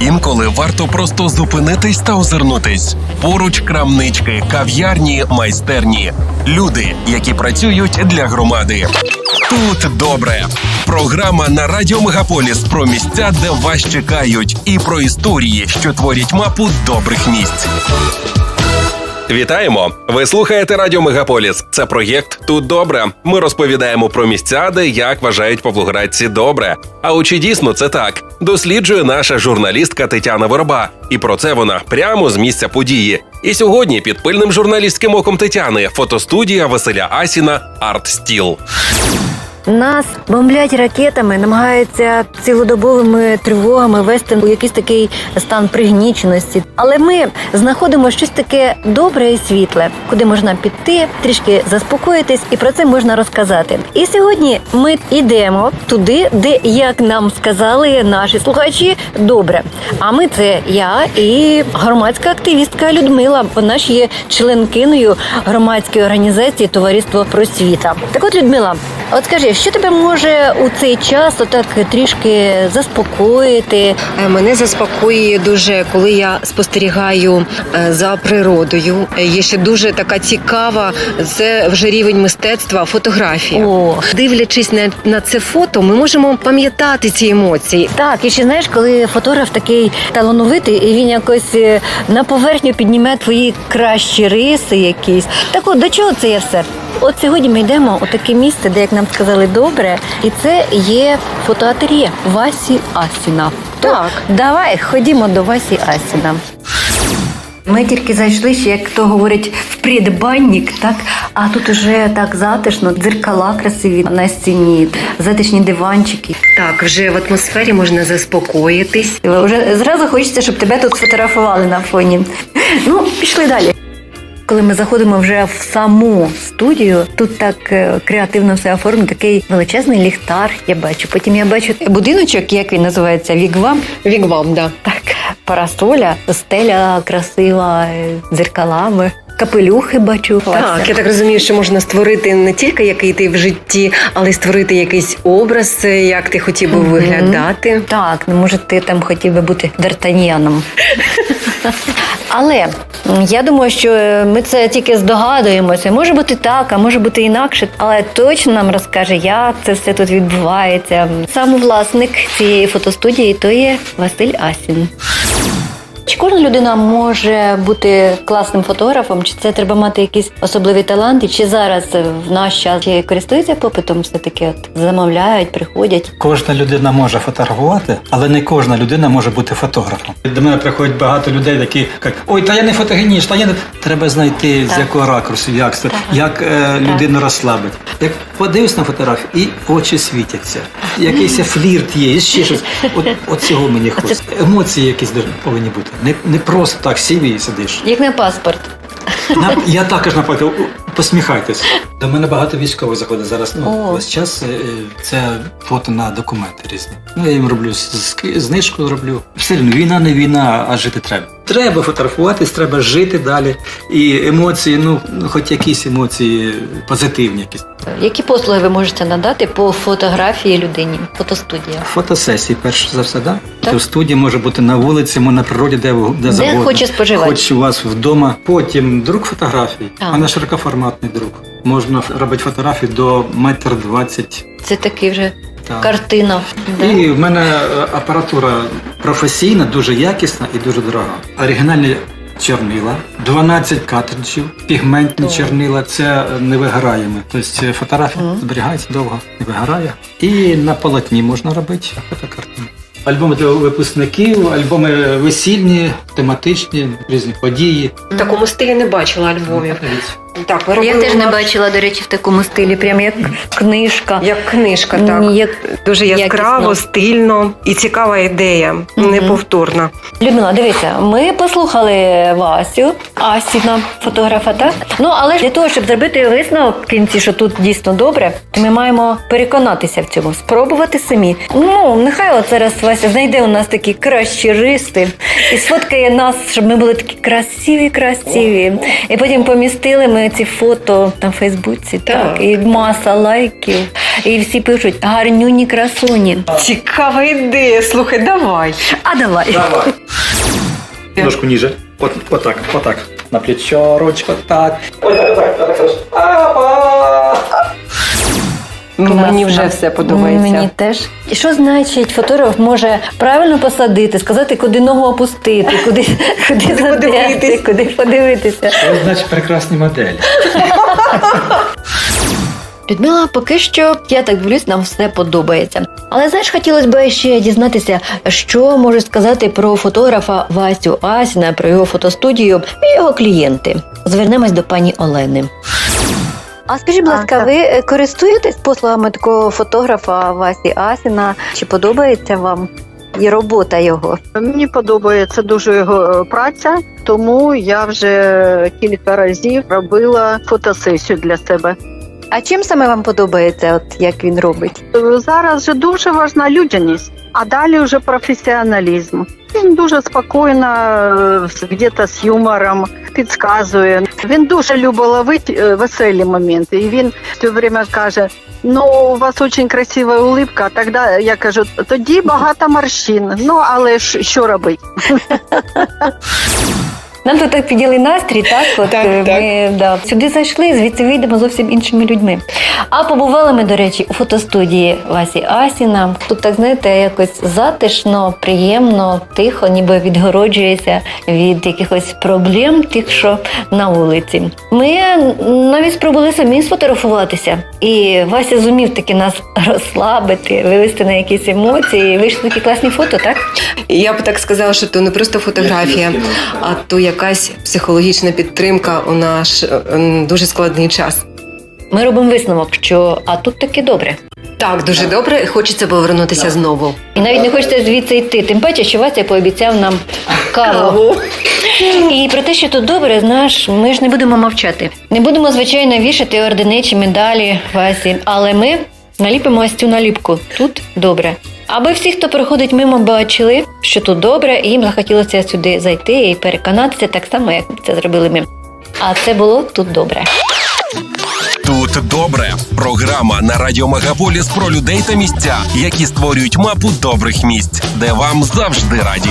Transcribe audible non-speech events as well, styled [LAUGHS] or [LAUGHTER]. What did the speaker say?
Інколи варто просто зупинитись та озирнутись. Поруч крамнички, кав'ярні, майстерні, люди, які працюють для громади. Тут добре. Програма на радіо Мегаполіс про місця, де вас чекають, і про історії, що творять мапу добрих місць. Вітаємо! Ви слухаєте Радіо Мегаполіс. Це проєкт Тут добре. Ми розповідаємо про місця, де як вважають павлоградці добре. А чи дійсно це так? Досліджує наша журналістка Тетяна Вороба. І про це вона прямо з місця події. І сьогодні під пильним журналістським оком Тетяни фотостудія Василя Асіна Арт Стіл. Нас бомблять ракетами, намагаються цілодобовими тривогами вести у якийсь такий стан пригніченості. Але ми знаходимо щось таке добре і світле, куди можна піти, трішки заспокоїтись, і про це можна розказати. І сьогодні ми йдемо туди, де, як нам сказали наші слухачі, добре. А ми це я і громадська активістка Людмила. Вона ж є членкиною громадської організації Товариство просвіта. Так от, Людмила, от скажи, що тебе може у цей час отак трішки заспокоїти? Е, Мене заспокоює дуже, коли я спостерігаю е, за природою. Е, Є ще дуже така цікава, це вже рівень мистецтва, фотографія. О. Дивлячись на, на це фото, ми можемо пам'ятати ці емоції. Так, і ще знаєш, коли фотограф такий талановитий, і він якось на поверхню підніме твої кращі риси якісь. Так от до чого це є все? От сьогодні ми йдемо у таке місце, де як нам сказали добре, і це є фотоательє Васі Асіна. Так. давай ходімо до Васі Асіна. Ми тільки зайшли, ще, як то говорять, в предбанник, так а тут уже так затишно, дзеркала красиві на стіні, затишні диванчики. Так, вже в атмосфері можна заспокоїтись. Вже зразу хочеться, щоб тебе тут сфотографували на фоні. Ну, пішли далі. Коли ми заходимо вже в саму студію, тут так е, креативно все оформлено, такий величезний ліхтар. Я бачу. Потім я бачу будиночок, як він називається, вігвам. Вігвам, да. Так, парасоля, стеля красива, е, дзеркалами, капелюхи бачу. Так, я так розумію, що можна створити не тільки який ти в житті, але й створити якийсь образ, е, як ти хотів би виглядати. Так, ну може ти там хотів би бути Д'Артаньяном. [LAUGHS] [LAUGHS] Але я думаю, що е, ми це тільки здогадуємося. Може бути так, а може бути інакше, але точно нам розкаже, як це все тут відбувається. Сам власник цієї фотостудії то є Василь Асін. Чи кожна людина може бути класним фотографом? Чи це треба мати якісь особливі таланти? Чи зараз е, в наш час чи користуються попитом? Все таки от замовляють, приходять. Кожна людина може фотографувати, але не кожна людина може бути фотографом. До мене приходять багато людей, які кажуть, ой, та я не фотогенічна, та я не треба знайти Так. з якого ракурсу, як це, як е, людину розслабити. Як подивись на фотографію, і очі світяться. Якийсь флірт є, і ще щось. От, от цього мені хочеться. Емоції якісь повинні бути. Не, не просто так сів і сидиш. Як на паспорт. На- Я також наприклад, посміхайтесь. До мене багато військових заходить зараз. Ну весь час е, це фото на документи різні. Ну я їм роблю знижку роблю. Все одно війна не війна, а жити треба. Треба фотографуватись, треба жити далі. І емоції, ну хоч якісь емоції позитивні, якісь Які послуги ви можете надати по фотографії людині? Фотостудія. фотосесії, перш за все, да? Так. В студії може бути на вулиці, на природі, де, де, Де завгодно. хоче споживач. Хоч у вас вдома. Потім друк фотографій, А. на широкоформатний друк. Можна робити фотографії до метр двадцять. Це такий вже. Картина. Да. І в мене е, апаратура професійна, дуже якісна і дуже дорога. Оригінальні чорнила, 12 картриджів, пігментні О. чорнила, це не вигораємо. Тобто е, фотографія Мгм. зберігається довго, не вигорає. І на полотні можна робити фотокартини. Альбоми для випускників, альбоми весільні, тематичні, різні події. В такому стилі не бачила альбомів. Дивіться. Так, ви Я робили теж не бачила, до речі, в такому стилі, прям як книжка. Як книжка, так. Ні, як... Дуже яскраво, Якісно. стильно і цікава ідея, Мгм. неповторна. Людмила, дивися, ми послухали Васю, Асіна, фотографа, так? Ну, але для того, щоб зробити висновок в кінці, що тут дійсно добре, ми маємо переконатися в цьому, спробувати самі. Ну, нехай от зараз Вася знайде у нас такі кращі риси і сфоткає нас, щоб ми були такі красиві, красиві. І потім помістили ми ці фото на Фейсбуці, так. Так. і маса лайків, і всі пишуть гарнюні красуні. Цікава ідея. Слухай, давай. А давай. Ножку ниже. Вот, вот так, вот так. На плечо, ручку, так. Ой, так, так, так, хорошо. Апа! Ну, мені вже все подобається. Мені теж. І що значить, фотограф може правильно посадити, сказати, куди ногу опустити, [LAUGHS] куди, куди задерти, подивитись. куди подивитися. Що значить прекрасні моделі? Людмила, поки що я так дивлюсь, нам все подобається. Але знаєш, хотілося б ще дізнатися, що можуть сказати про фотографа Васю Асіна, про його фотостудію і його клієнти. Звернемось до пані Олени. А скажіть, будь ласка, ви е, користуєтесь послугами такого фотографа Васі Асіна? Чи подобається вам і робота його? Мені подобається дуже його е, праця, тому я вже кілька разів робила фотосесію для себе. А чим саме вам подобається, от як він робить? Е, Зараз же дуже важна людяність, а далі вже професіоналізм. Він дуже спокійно, е, где-то з юмором підказує. Він дуже любить ловити е, веселі моменти. І він все время каже: ну, у вас дуже красива улыбка, Тогда я кажу, тоді багато морщин. Ну, але ж що робити? [LAUGHS] Нам тут так підняли настрій, так? [LAUGHS] От Так, е, ми Да, сюди зайшли, звідси вийдемо зовсім іншими людьми. А побували ми, до речі, у фотостудії Васі Асіна. Тут, так знаєте, якось затишно, приємно, тихо, ніби відгороджується від якихось проблем, тих, що на вулиці. Ми навіть спробували самі сфотографуватися. І Вася зумів таки нас [LAUGHS] розслабити, вивести на якісь емоції. Вийшли такі класні фото, так? Я б так сказала, що то не просто фотографія, а то якась психологічна підтримка у наш е, дуже складний час. Ми робимо висновок, що а тут таки добре. Так, дуже добре. Хочеться повернутися знову. І навіть не хочеться звідси йти. Тим паче, що Вася пообіцяв нам каву. І про те, що тут добре, знаєш, ми ж не будемо мовчати. Не будемо, звичайно, вішати ордени чи медалі Васі, але ми наліпимо ось цю наліпку. Тут добре. Аби всі, хто проходить мимо, бачили, що тут добре, і їм захотілося сюди зайти і переконатися так само, як це зробили ми. А це було тут добре. Тут добре. Програма на радіо Мегаполіс про людей та місця, які створюють мапу добрих місць, де вам завжди раді.